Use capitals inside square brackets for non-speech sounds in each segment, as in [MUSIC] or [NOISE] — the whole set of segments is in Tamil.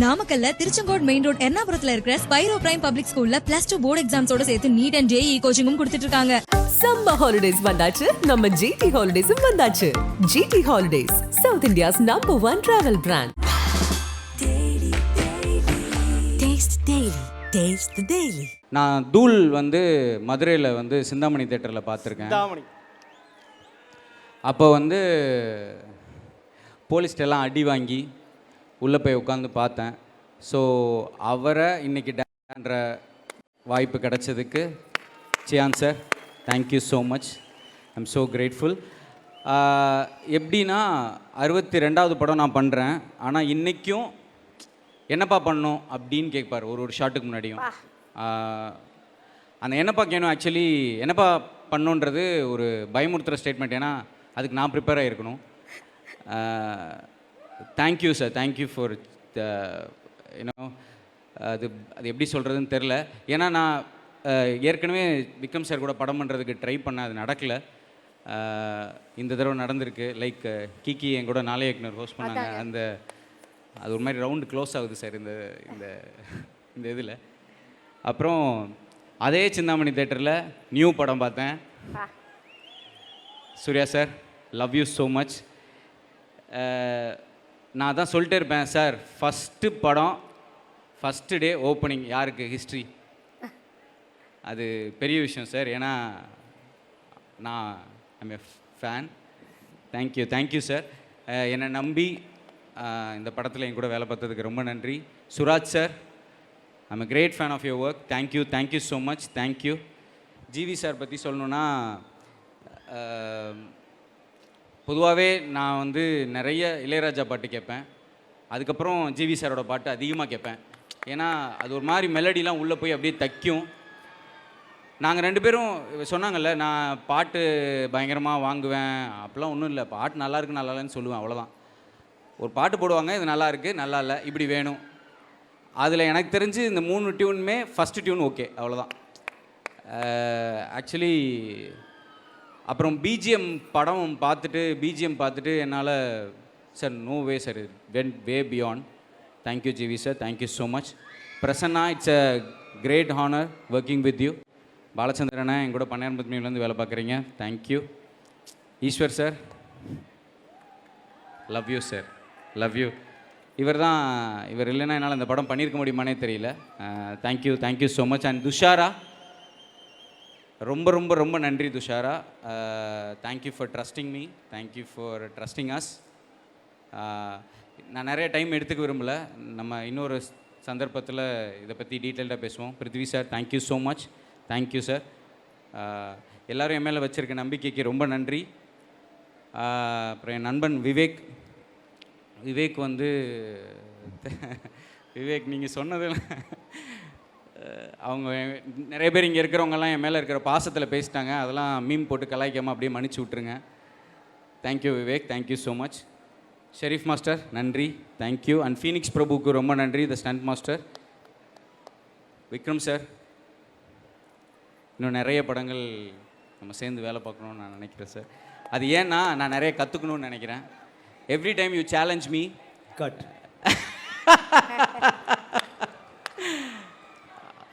நாமக்கல்ல திருச்செங்கோடு மெயின் ரோட் எர்ணாபுரத்துல இருக்கிற ஸ்பைரோ பிரைம் பப்ளிக் ஸ்கூல்ல பிளஸ் டூ போர்டு எக்ஸாம்ஸோட சேர்த்து நீட் அண்ட் ஜேஇ கோச்சிங்கும் கொடுத்துட்டு இருக்காங்க. சம்மர் ஹாலிடேஸ் வந்தாச்சு. நம்ம ஜிடி ஹாலிடேஸும் வந்தாச்சு. GD holidays south India's number one travel brand Taste Daily. Taste the Daily. நான் தூள் வந்து மதுரையில் வந்து சிந்தாமணி தேட்டரில் பார்த்துருக்கேன். அப்போ வந்து போலீஸ்ட்ட எல்லாம் அடி வாங்கி உள்ளே போய் உட்காந்து பார்த்தேன். ஸோ அவரை இன்னைக்கு டேன்ற வாய்ப்பு கிடைச்சதுக்கு Chiyaan sir thank you so much I'm so grateful எப்படின்னா அறுபத்தி ரெண்டாவது படம் நான் பண்ணுறேன் ஆனால் இன்றைக்கும் என்னப்பா பண்ணும் அப்படின்னு கேட்பார் ஒரு ஒரு ஷாட்டுக்கு முன்னாடியும். அந்த என்னப்பா கேணும் ஆக்சுவலி என்னப்பா பண்ணுன்றது ஒரு பயமுறுத்துகிற ஸ்டேட்மெண்ட் ஏன்னா அதுக்கு நான் prepare ஆகிருக்கணும் thank you sir thank you for the you know அது அது எப்படி சொல்கிறதுன்னு தெரில ஏன்னா நான் ஏற்கனவே விக்ரம் சார் கூட படம் பண்ணுறதுக்கு ட்ரை பண்ணேன். அது நடக்கலை. இந்த தடவை நடந்திருக்கு. லைக் கிக்கி என் கூட நாளை இயக்குனர் ஹோஸ்ட் பண்ணாங்க. அந்த அது ஒரு மாதிரி ரவுண்டு க்ளோஸ் ஆகுது சார் இந்த இந்த இந்த இதில். அப்புறம் அதே சிந்தாமணி தேட்டரில் நியூ படம் பார்த்தேன். Suriya sir love you so much நான் தான் சொல்லிட்டே இருப்பேன் சார் ஃபஸ்ட்டு படம் ஃபஸ்ட்டு டே ஓப்பனிங் யாருக்கு? ஹிஸ்ட்ரி அது பெரிய விஷயம் சார். ஏன்னா நான் I'm a fan thank you thank you sir என்னை நம்பி இந்த படத்தில் என் கூட வேலை பார்த்ததுக்கு ரொம்ப நன்றி. Suraj sir I'm a great fan of your work thank you thank you so much thank you GV sir பற்றி சொல்லணுன்னா பொதுவாகவே நான் வந்து நிறைய இளையராஜா பாட்டு கேட்பேன். அதுக்கப்புறம் ஜிவி சாரோட பாட்டு அதிகமாக கேட்பேன். ஏன்னா அது ஒரு மாதிரி மெலடிலாம் உள்ளே போய் அப்படியே தைக்கும். நாங்கள் ரெண்டு பேரும் சொன்னாங்கல்ல நான் பாட்டு பயங்கரமாக வாங்குவேன். அப்போல்லாம் ஒன்றும் இல்லை பாட்டு நல்லா இருக்கு நல்லா இல்லைன்னு சொல்லுவேன் அவ்வளோதான் ஒரு பாட்டு போடுவாங்க இது நல்லா இருக்குது நல்லா இல்லை இப்படி வேணும். அதில் எனக்கு தெரிஞ்சு இந்த மூணு டியூனுமே ஃபஸ்ட்டு டியூன் ஓகே அவ்வளோதான் ஆக்சுவலி அப்புறம் பிஜிஎம் படம் பார்த்துட்டு பிஜிஎம் பார்த்துட்டு என்னால் sir no way sir when way beyond thank you GV sir thank you so much Prasanna it's a great honour working with you பாலச்சந்திரனா என் கூட பன்னியாரம் வேலை பார்க்குறீங்க. Thank you Eswar sir love you sir love you இவர் தான் இவர் இல்லைன்னா என்னால் இந்த படம் பண்ணியிருக்க முடியுமானே தெரியல. Thank you thank you so much and Thushara ரொம்ப ரொம்ப ரொம்ப நன்றி Thushara. Thank you for trusting me thank you for trusting us நான் நிறைய டைம் எடுத்துக்க விரும்பல. நம்ம இன்னொரு சந்தர்ப்பத்தில் இதை பற்றி டீட்டெயில்டாக பேசுவோம். Prithvi sir thank you so much thank you sir எல்லோரும் என் மேலே வச்சுருக்க நம்பிக்கைக்கு ரொம்ப நன்றி. அப்புறம் என் நண்பன் விவேக். விவேக் வந்து விவேக் நீங்கள் சொன்னதில் அவங்க நிறைய பேர் இங்கே இருக்கிறவங்கலாம் என் மேலே இருக்கிற பாசத்தில் பேசிட்டாங்க. அதெல்லாம் மீம் போட்டு கலாய்க்காமல் அப்படியே மன்னிச்சு விட்ருங்க thank you Vivek thank you so much Sherif master நன்றி. தேங்க்யூ அண்ட் ஃபீனிக்ஸ் பிரபுக்கு ரொம்ப நன்றி the stunt master Vikram sir இன்னும் நிறைய படங்கள் நம்ம சேர்ந்து வேலை பார்க்கணும்னு நான் நினைக்கிறேன் சார் அது ஏன்னா நான் நிறைய கற்றுக்கணும்னு நினைக்கிறேன். Every time you challenge me cut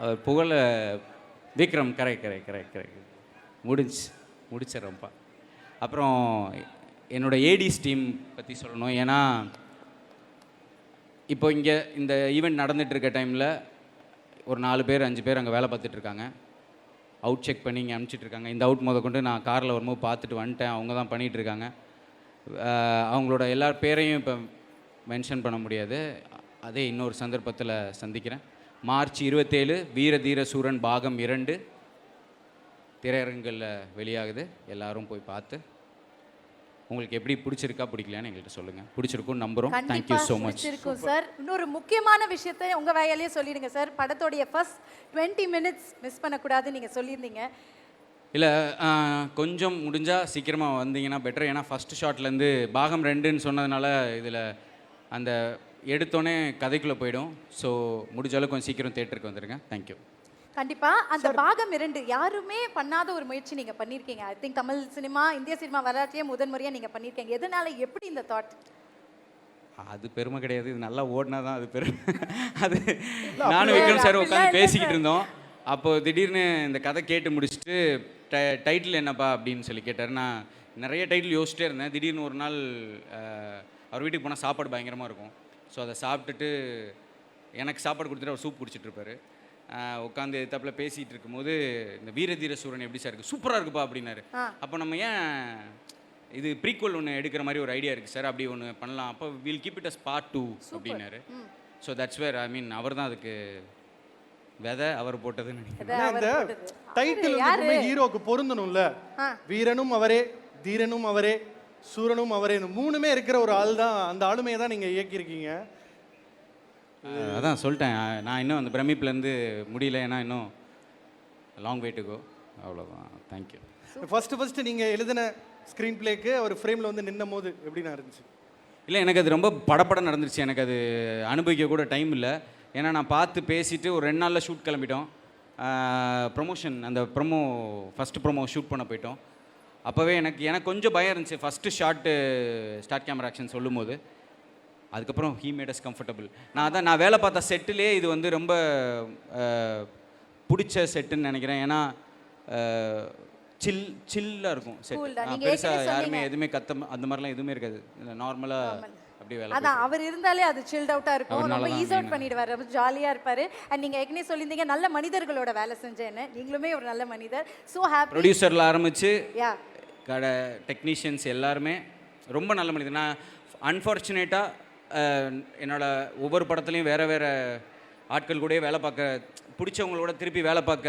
அவர் புகழ விக்ரம் கரை கரை கரை கரை. முடிஞ்சு முடிச்சிடறோம்ப்பா. அப்புறம் என்னோட ஏடிஸ் டீம் பற்றி சொல்லணும். ஏன்னா இப்போ இங்கே இந்த ஈவெண்ட் நடந்துகிட்ருக்க இருக்க டைமில் ஒரு நாலு பேர் அஞ்சு பேர் அங்கே வேலை பார்த்துட்ருக்காங்க அவுட் செக் பண்ணி இங்கே அனுப்பிச்சிட்ருக்காங்க இந்த அவுட் முத கொண்டு நான் காரில் வரும்போது பார்த்துட்டு வந்துட்டேன். அவங்க தான் பண்ணிகிட்டு இருக்காங்க. அவங்களோட எல்லா பேரையும் இப்போ மென்ஷன் பண்ண முடியாது. அதே இன்னொரு சந்தர்ப்பத்தில் சந்திக்கிறேன். மார்ச் இருபத்தேழு வீர தீர சூரன் பாகம் இரண்டு. திரையரங்கில் வெளியாகுது. எல்லாரும் போய் பார்த்து. உங்களுக்கு எப்படி பிடிச்சிருக்கா பிடிக்கலையான்னு எங்கள்கிட்ட சொல்லுங்கள் பிடிச்சிருக்கும்னு நம்புகிறோம் தேங்க்யூ ஸோ மச் பிடிச்சிருக்கும் சார் இன்னொரு முக்கியமான விஷயத்தை உங்க வாயாலேயே சொல்லிடுங்க சார் படத்தோடைய ஃபர்ஸ்ட் டுவெண்ட்டி மினிட்ஸ் மிஸ் பண்ணக்கூடாதுன்னு நீங்க சொல்லியிருந்தீங்க. இல்லை கொஞ்சம் முடிஞ்சால் சீக்கிரமாக வந்தீங்கன்னா பெட்டர் ஏன்னா ஃபஸ்ட் ஷாட்லேருந்து பாகம் ரெண்டுன்னு சொன்னதுனால இதில் அந்த எடுத்தோடனே கதைக்குள்ளே போயிடும். ஸோ முடிஞ்ச அளவுக்கு கொஞ்சம் சீக்கிரம் தேட்டருக்கு வந்துடுங்க தேங்க்யூ கண்டிப்பா அந்த பாகம் இரண்டு யாருமே பண்ணாத ஒரு முயற்சி நீங்க பண்ணிருக்கீங்க. ஐ திங்க் தமிழ் சினிமா இந்திய சினிமா வரலாற்றையே முதன் முறையா நீங்க பண்ணிருக்கீங்க. எதனால எப்படி இந்த தாட் அது பெருமை கிடையாது. இது நல்லா ஓடினா தான் அது பெருமை. [LAUGHS] அது நானும் விக்ரம் சார் உட்காந்து பேசிக்கிட்டு இருந்தோம். அப்போ திடீர்னு இந்த கதை கேட்டு முடிச்சுட்டு டை டைட்டில் என்னப்பா அப்படின்னு சொல்லி கேட்டார். நான் நிறைய டைட்டில் யோசிச்சிட்டே இருந்தேன். திடீர்னு ஒரு நாள் அவர் வீட்டுக்கு போனால் சாப்பாடு பயங்கரமாக இருக்கும். ஸோ அதை சாப்பிட்டுட்டு எனக்கு சாப்பாடு கொடுத்துட்டு அவர் சூப் குடிச்சிட்டு இருப்பாரு அஹ், உட்காந்து தப்பில் பேசிகிட்டு இருக்கும்போது இந்த வீரதீர சூரன் எப்படி சார் இருக்குது சூப்பராக இருக்குப்பா அப்படின்னாரு. அப்போ நம்ம ஏன் இது ப்ரீக்வல் ஒன்று எடுக்கிற மாதிரி ஒரு ஐடியா இருக்குது சார்? அப்படி ஒன்று பண்ணலாம். அப்போ will keep it as part two அப்படின்னாரு. So that's where I mean அவர் தான் அதுக்கு விதை அவர் போட்டதுன்னு நினைக்கிறேன். டைட்டில் ஹீரோக்கு பொருந்தணும்ல. வீரனும் அவரே தீரனும் அவரே. சூரனும் அவரே மூணுமே இருக்கிற ஒரு ஆள் தான் அந்த ஆளுமையை தான் நீங்க இயக்கியிருக்கீங்க. அதான் சொல்லிட்டேன். நான் இன்னும் அந்த பிரமிப்லேருந்து முடியல. ஏன்னா இன்னும் லாங் way to go. அவ்வளோதான் தேங்க்யூ ஃபர்ஸ்ட் ஃபர்ஸ்ட் நீங்க எழுதின ஸ்க்ரீன் பிளேக்கு ஒரு ஃப்ரேம்ல வந்து நின்னும் போது எப்படிண்ணா இருந்துச்சு? இல்லை எனக்கு அது ரொம்ப படப்படம் நடந்துருச்சு. எனக்கு அது அனுபவிக்க கூட டைம் இல்லை. ஏன்னா நான் பார்த்து பேசிட்டு ஒரு ரெண்டு நாளில் ஷூட் கிளம்பிட்டோம். ப்ரொமோஷன் அந்த ப்ரொமோ ஃபஸ்ட்டு ப்ரொமோ ஷூட் பண்ண போயிட்டோம். அப்போவே எனக்கு எனக்கு கொஞ்சம் பயம் இருந்துச்சு. First shot start camera action சொல்லும்போது. அதுக்கப்புறம் ஹீ மேட் அஸ் கம்ஃபர்டபுள் நான் அதான் நான் வேலை பார்த்த செட்டிலே இது வந்து ரொம்ப பிடிச்ச செட்டுன்னு நினைக்கிறேன். ஏன்னா சில் சில்லாக இருக்கும் செட் பெருசாக யாருமே. எதுவுமே கத்த அந்த மாதிரிலாம் எதுவுமே இருக்காது. நார்மலாக அப்படியே வேலை அதான் அவர் இருந்தாலே அது சில்ட் அவுட்டா இருக்கும். ரொம்ப ஈஸ் அவுட். பண்ணிடுவாரு. ரொம்ப ஜாலியா இருப்பாரு. அண்ட் நீங்க ஏற்கனவே சொல்லியிருந்தீங்க நல்ல மனிதர்களோட வேலை செஞ்சேன்னு. நீங்களுமே ஒரு நல்ல மனிதர். சோ ஹாப்பி ப்ரொடியூசரில் ஆரம்பித்து யா கடை டெக்னீஷியன்ஸ் எல்லாருமே ரொம்ப நல்ல மனிதர். நான் அன்ஃபார்ச்சுனேட்டாக என்னோட ஒவ்வொரு படத்துலையும் வேறு வேறு ஆட்கள் கூடயே வேலை பார்க்க பிடிச்சவங்களோட திருப்பி வேலை பார்க்க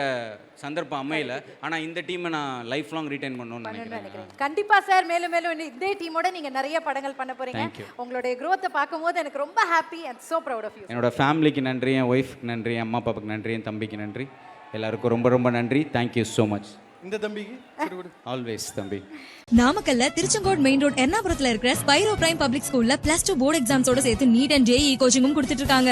சந்தர்ப்பம் அமையல. ஆனால் இந்த டீமை நான் லைஃப் லாங் ரீட்டைன் பண்ணணும்னு நினைக்கிறேன். நினைக்கிறேன். கண்டிப்பா சார். மேலும் மேலும் இதே டீமோட நீங்க நிறைய படங்கள் பண்ண you. உங்களுடைய growth-அ பார்க்கும்போது எனக்கு ரொம்ப happy and so proud of you என்னோட ஃபேமிலிக்கு நன்றி என் ஒய்ஃப்க்கு நன்றி என் அம்மா அப்பாவுக்கு நன்றி என் தம்பிக்கு நன்றி. எல்லாருக்கும் ரொம்ப ரொம்ப நன்றி. தேங்க்யூ ஸோ மச் இந்த தம்பிக்கு. ஆல்வேஸ் [LAUGHS] தம்பி. நாமக்கல்ல திருச்செங்கோடு மெயின் ரோட் எர்ணாபுரத்துல இருக்கிற ஸ்பைரோ பிரைம் பப்ளிக் ஸ்கூல்ல பிளஸ் டூ போர்டு எக்ஸாம்ஸோட சேர்த்து நீட் அண்ட் ஜேஇ கோச்சிங்கும் கொடுத்துட்டு இருக்காங்க.